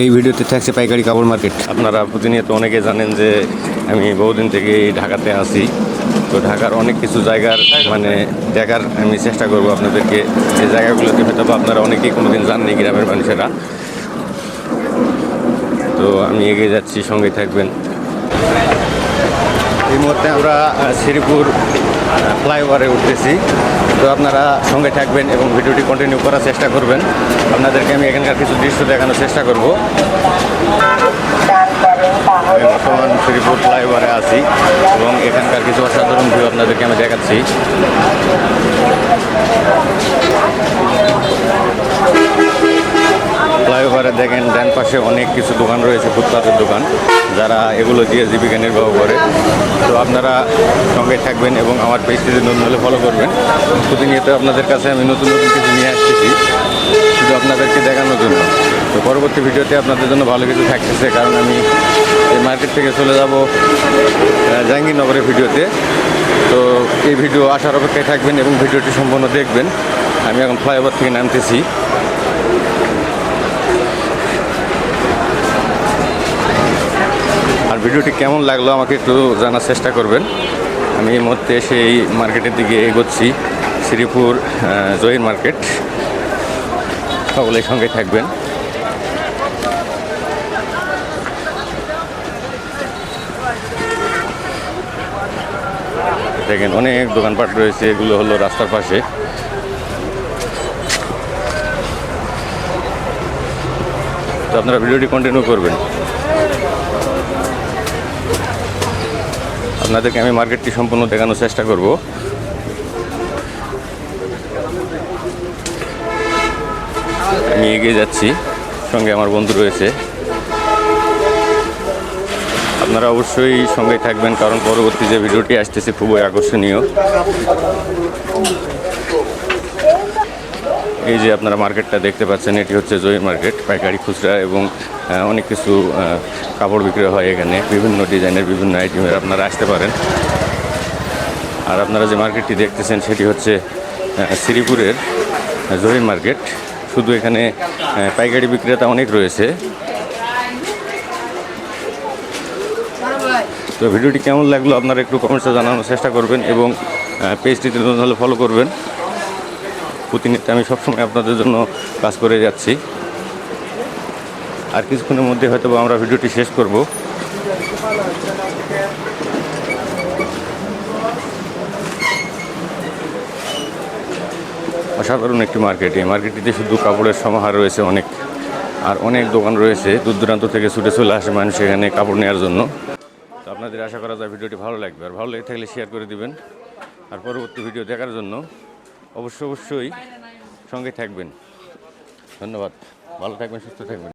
এই ভিডিওতে থাকছে পাইকারি কাপড় মার্কেট। আপনারা প্রতিনিয়ত অনেকে জানেন যে আমি বহুদিন থেকে ঢাকাতে আসি তো ঢাকার অনেক কিছু জায়গার মানে দেখার আমি চেষ্টা করব আপনাদেরকে। যে জায়গাগুলোতে হয়তো আপনারা অনেকেই কোনোদিন জাননি গ্রামের মানুষেরা। তো আমি এগিয়ে যাচ্ছি সঙ্গে থাকবেন। এই মুহূর্তে আমরা শ্রীপুর ফ্লাইওভারে উঠতেছি। তো আপনারা সঙ্গে থাকবেন এবং ভিডিওটি কন্টিনিউ করার চেষ্টা করবেন। আপনাদেরকে আমি এখানকার কিছু দৃশ্য দেখানোর চেষ্টা করব। বর্তমান শ্রীপুর ফ্লাইওভারে আছি এবং এখানকার কিছু অসাধারণ ভিউ আপনাদেরকে আমি দেখাচ্ছি। ফ্লাইওভারে দেখেন ডান পাশে অনেক কিছু দোকান রয়েছে, ফুটপাতের দোকান, যারা এগুলো দিয়ে জীবিকা নির্বাহ করে। তো আপনারা সঙ্গে থাকবেন এবং আমার পেজটি যদি নতুন হলে ফলো করবেন। প্রতিনিয়ত আপনাদের কাছে আমি নতুন নতুন কিছু নিয়ে আসতেছি, শুধু আপনাদেরকে দেখানোর জন্য। তো পরবর্তী ভিডিওতে আপনাদের জন্য ভালো কিছু থাকতেছে, কারণ আমি এই মার্কেট থেকে চলে যাব জাহাঙ্গীরনগরের ভিডিওতে। তো এই ভিডিও আসার অপেক্ষায় থাকবেন এবং ভিডিওটি সম্পূর্ণ দেখবেন। আমি এখন ফ্লাইওভার থেকে নামতেছি। ভিডিওটি কেমন লাগল আমাকে একটু জানার চেষ্টা করবেন। আমি এই মুহূর্তে সেই মার্কেটের দিকে এগোচ্ছি, শ্রীপুর জহির মার্কেট। সকলের সঙ্গে থাকবেন। দেখেন, অনেক দোকানপাট রয়েছে, এগুলো হলো রাস্তার পাশে। তো আপনারা ভিডিওটি কন্টিনিউ করবেন। আপনাদেরকে আমি মার্কেটটি সম্পূর্ণ দেখানোর চেষ্টা করব। আমি এগিয়ে যাচ্ছি, সঙ্গে আমার বন্ধু রয়েছে। আপনারা অবশ্যই সঙ্গে থাকবেন, কারণ পরবর্তী যে ভিডিওটি আসতেছে, খুবই আকর্ষণীয়। এই যে আপনারা মার্কেটটা দেখতে পাচ্ছেন, এটি হচ্ছে জয়ী মার্কেট, পাইকারি খুচরা এবং অনেক কিছু কাপড় বিক্রি হয় এখানে। বিভিন্ন ডিজাইনের বিভিন্ন আইটেমের আপনারা আসতে পারেন। আর আপনারা যে মার্কেটটি দেখতেছেন, সেটি হচ্ছে শ্রীপুরের জহির মার্কেট। শুধু এখানে পাইকারি বিক্রেতা অনেক রয়েছে। তো ভিডিওটি কেমন লাগল আপনারা একটু কমেন্টসে জানানোর চেষ্টা করবেন এবং পেজটিতে হলে ফলো করবেন। প্রতিনিয়ত আমি সবসময় আপনাদের জন্য কাজ করে যাচ্ছি। আর কিছুক্ষণের মধ্যে হয়তো আমরা ভিডিওটি শেষ করব। অসাধারণ একটি মার্কেট এই মার্কেটটিতে শুধু কাপড়ের সমাহার রয়েছে অনেক, আর অনেক দোকান রয়েছে। দূর দূরান্ত থেকে ছুটে চলে আসে মানুষ এখানে কাপড় নেওয়ার জন্য। তো আপনাদের আশা করা যায় ভিডিওটি ভালো লাগবে। আর ভালো লেগে থাকলে শেয়ার করে দিবেন। আর পরবর্তী ভিডিও দেখার জন্য অবশ্যই অবশ্যই সঙ্গে থাকবেন। ধন্যবাদ। ভালো থাকবেন সুস্থ থাকবেন।